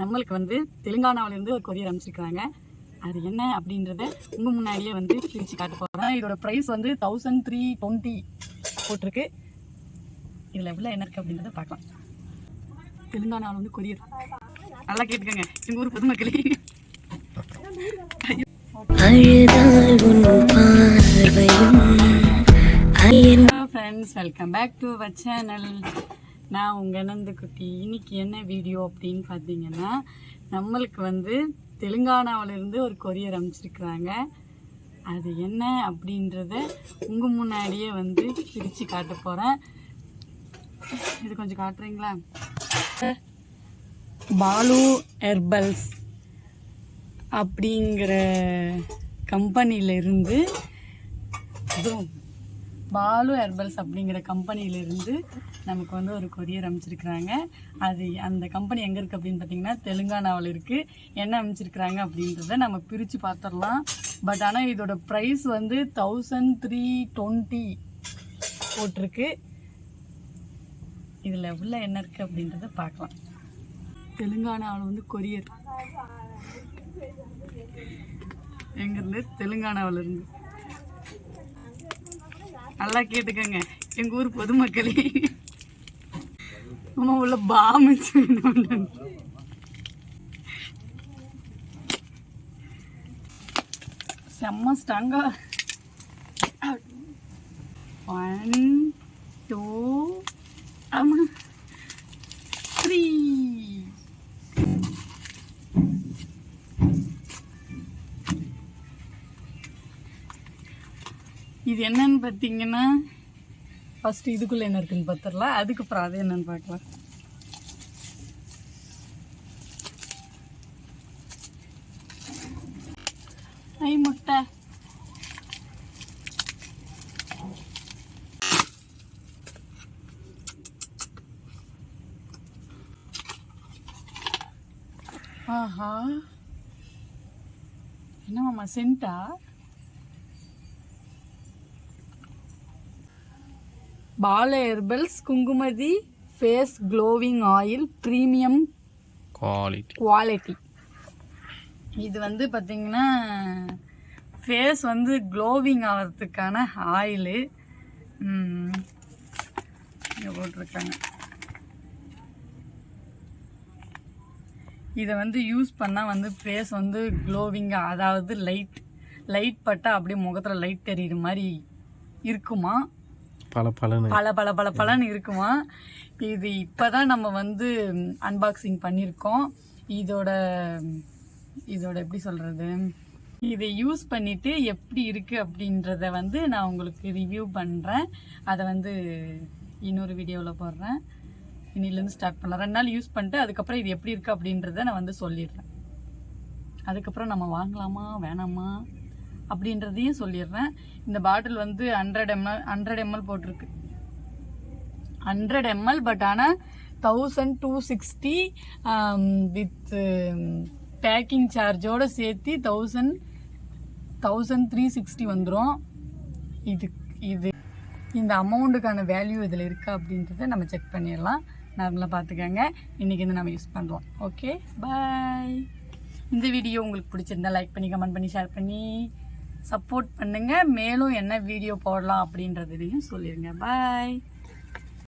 நம்மளுக்கு வந்து தெலுங்கானாவிலேருந்து ஒரு கொரியர் அனுப்பிச்சிருக்காங்க அது என்ன அப்படின்றத உங்கள் முன்னாடியே வந்து பிரித்து காட்ட போகிறேன் இதோட ப்ரைஸ் வந்து தௌசண்ட் த்ரீ டுவெண்ட்டி போட்டிருக்கு. இதில் எவ்வளோ என்ன இருக்குது அப்படின்றத பார்க்கலாம். தெலுங்கானாவில் வந்து கொரியர். நல்லா கேட்டுக்கோங்க. எங்கள் ஊர் பொதுமக்களே. Friends welcome back to our channel நான் உங்கள் நந்து குட்டி இன்னைக்கு என்ன வீடியோ அப்படின்னு பார்த்தீங்கன்னா நம்மளுக்கு வந்து தெலுங்கானாவிலேருந்து ஒரு கொரியர் அனுப்பிச்சிருக்கிறாங்க. அது என்ன அப்படின்றத உங்கள் முன்னாடியே வந்து பிரித்து காட்ட போகிறேன் இது கொஞ்சம் காட்டுறீங்களா? பாலு ஹெர்பல்ஸ் அப்படிங்கிற கம்பெனியிலிருந்து இதுவும் பாலு ஹெர்பல்ஸ் அப்படிங்கிற கம்பெனியிலேருந்து நமக்கு வந்து ஒரு கொரியர் அமைச்சிருக்கிறாங்க. அது அந்த கம்பெனி எங்கே இருக்குது அப்படின்னு பார்த்தீங்கன்னா தெலுங்கானாவில் இருக்குது என்ன அமைச்சிருக்கிறாங்க அப்படின்றத நம்ம பிரித்து பார்த்துடலாம் பட் ஆனால் இதோட ப்ரைஸ் வந்து தௌசண்ட் த்ரீ டுவெண்ட்டி போட்டிருக்கு. இதில் உள்ள என்ன இருக்குது அப்படின்றத பார்க்கலாம் தெலுங்கானாவில் வந்து கொரியர். எங்கேருந்து தெலுங்கானாவிலேருந்து. நல்லா கேட்டுக்கோங்க. எங்கள் ஊர் பொதுமக்களே. அம்மா உள்ள பாமிச்சு செம்ம ஸ்ட்ராங்கா ஒன் டூ ஆமா த்ரீ இது என்னன்னு பார்த்தீங்கன்னா ஃபர்ஸ்ட் இதுக்குள்ள என்ன இருக்குன்னு பார்த்துடலாம். அதுக்கப்புறம் அது என்னன்னு பார்க்கலாம். ஐ முட்டை. ஆஹா. என்னமாம்மா சென்ட்டா பால herbals Kumkumadi face glowing oil premium quality. Quality. இது வந்து பார்த்தீங்கன்னா ஃபேஸ் வந்து க்ளோவிங் ஆகிறதுக்கான ஆயிலு. இங்கே போட்டிருக்காங்க. இதை வந்து யூஸ் பண்ணால் வந்து ஃபேஸ் வந்து க்ளோவிங்காக அதாவது லைட் லைட் பட்டால் அப்படியே முகத்தில் லைட் தெரியுற மாதிரி இருக்குமா? பல பல பல பல பலன்னு இருக்குமா? இது இப்போதான் நம்ம வந்து அன்பாக்சிங் பண்ணியிருக்கோம் இதோட இதோட எப்படி சொல்கிறது இதை யூஸ் பண்ணிட்டு எப்படி இருக்கு அப்படின்றத வந்து நான் உங்களுக்கு ரிவ்யூ பண்ணுறேன் அதை வந்து இன்னொரு வீடியோவில் போடுறேன். இன்னிலேருந்து ஸ்டார்ட் பண்ணலாம். ரெண்டு நாள் யூஸ் பண்ணிட்டு அதுக்கப்புறம் இது எப்படி இருக்கு அப்படின்றத நான் வந்து சொல்லிடுறேன். அதுக்கப்புறம் நம்ம வாங்கலாமா வேணாமா? அப்படின்றதையும் சொல்லிடுறேன். இந்த பாட்டில் வந்து ஹண்ட்ரட் எம்எல் ஹண்ட்ரட் எம்எல் போட்டிருக்கு. ஹண்ட்ரட் எம்எல் பட் ஆனால் thousand two sixty with packing சார்ஜோடு சேர்த்து தௌசண்ட் தௌசண்ட் த்ரீ சிக்ஸ்டி வந்துடும் இது இது இந்த அமௌண்ட்டுக்கான வேல்யூ இதில் இருக்கா அப்படின்றத நம்ம செக் பண்ணிடலாம். நார்மலாக பார்த்துக்கோங்க. இன்றைக்கி வந்து நம்ம யூஸ் பண்ணுறோம் ஓகே பாய் இந்த வீடியோ உங்களுக்கு பிடிச்சிருந்தா லைக் பண்ணி கமெண்ட் பண்ணி ஷேர் பண்ணி சப்போர்ட் பண்ணுங்கள் மேலும் என்ன வீடியோ போடலாம் அப்படின்றதையும் சொல்லிடுங்க பாய்.